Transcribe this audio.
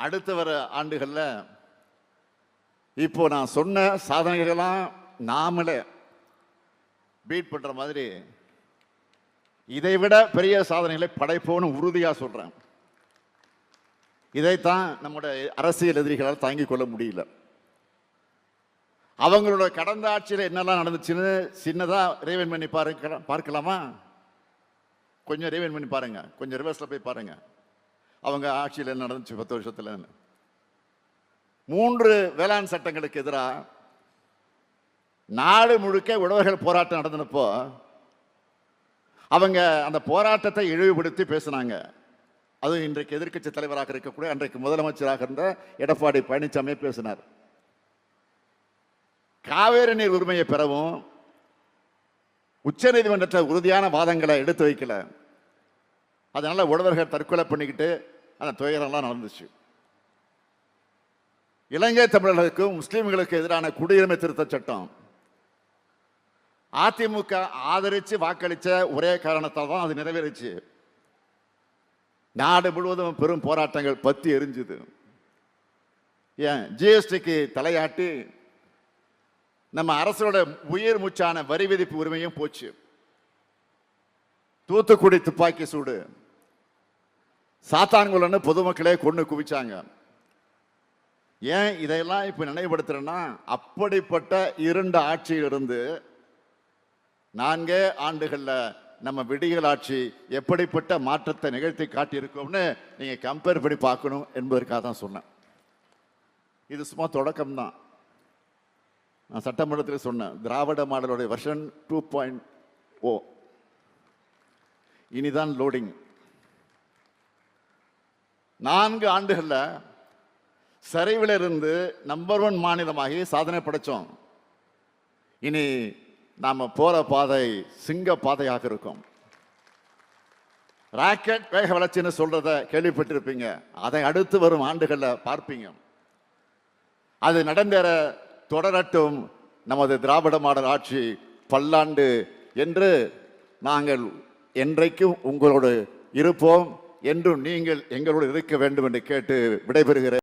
அடுத்து வர ஆண்டுகளில் இப்போ நான் சொன்ன சாதனைகளெல்லாம் நாமளே பீட் பண்ணுற மாதிரி இதை விட பெரிய சாதனைகளை படைப்போன்னு உறுதியாக சொல்கிறேன் இதைத்தான் நம்முடைய அரசியல் எதிரிகளால் தாங்கிக் கொள்ள முடியல. அவங்களோட கடந்த ஆட்சியில் என்னெல்லாம் நடந்துச்சுன்னு சின்னதாக ரீவைன் பண்ணி பாருங்க பார்க்கலாமா? கொஞ்சம் ரீவைன் பண்ணி பாருங்கள் கொஞ்சம் ரிவர்ஸில் போய் பாருங்கள் அவங்க ஆட்சியில் என்ன நடந்துச்சு பத்து வருஷத்தில்? மூன்று வேளாண் சட்டங்களுக்கு எதிராக நாடு முழுக்க உழவர்கள் போராட்டம் நடந்தப்போ அவங்க அந்த போராட்டத்தை இழிவுபடுத்தி பேசினாங்க. அதுவும் இன்றைக்கு எதிர்க்கட்சி தலைவராக இருக்கக்கூடிய அன்றைக்கு முதலமைச்சராக இருந்த எடப்பாடி பழனிசாமி பேசினார். காவேரி நீர் உரிமையை பெறவும் உச்சநீதிமன்றத்தில் உறுதியான வாதங்களை எடுத்து வைக்கல. அதனால உழவர்கள் தற்கொலை பண்ணிக்கிட்டு அந்த துயரம்லாம் நடந்துச்சு. இலங்கை தமிழர்களுக்கும் முஸ்லீம்களுக்கு எதிரான குடியுரிமை திருத்த சட்டம். அதிமுக ஆதரிச்சு வாக்களிச்ச ஒரே காரணத்தால் தான் அது நிறைவேறுச்சு. நாடு முழுவதும் பெரும் போராட்டங்கள் பத்தி எரிஞ்சுது. ஏன்? ஜிஎஸ்டிக்கு தலையாட்டி நம்ம அரசோட உயிர் மூச்சான வரி விதிப்பு உரிமையும் போச்சு. தூத்துக்குடி துப்பாக்கி சூடு. சாத்தான்குளன்னு பொதுமக்களே கொண்டு குவிச்சாங்க. ஏன் இதையெல்லாம் இப்போ நினைவுபடுத்துறேன்னா அப்படிப்பட்ட இருண்ட ஆட்சியிலிருந்து நான்கே ஆண்டுகளில் நம்ம விடிகள் ஆட்சி எப்படிப்பட்ட மாற்றத்தை நிகழ்த்தி காட்டியிருக்கோம்னு நீங்கள் கம்பேர் பண்ணி பார்க்கணும் என்பதற்காக தான் சொன்னேன். இது சும்மா தொடக்கம் தான் நான் சட்டமன்றத்தில் சொன்னேன் திராவிட மாடலுடைய வெர்ஷன் டூ பாயிண்ட் ஓ இனிதான் லோடிங் நான்கு ஆண்டுகளில் சரிவில் இருந்து நம்பர் ஒன் மாநிலமாகி சாதனை படைத்தோம் இனி நாம் போகிற பாதை சிங்க பாதையாக இருக்கும். ராக்கெட் வேக வளர்ச்சின்னு சொல்கிறத கேள்விப்பட்டிருப்பீங்க. அதை அடுத்து வரும் ஆண்டுகளில் பார்ப்பீங்க. அது நடந்தேற தொடரட்டும் நமது திராவிட மாடல் ஆட்சி பல்லாண்டு என்று நாங்கள் என்றைக்கும் உங்களோடு இருப்போம். என்றும் நீங்கள் எங்களோடு இருக்க வேண்டும் என்று கேட்டு விடைபெறுகிறேன்.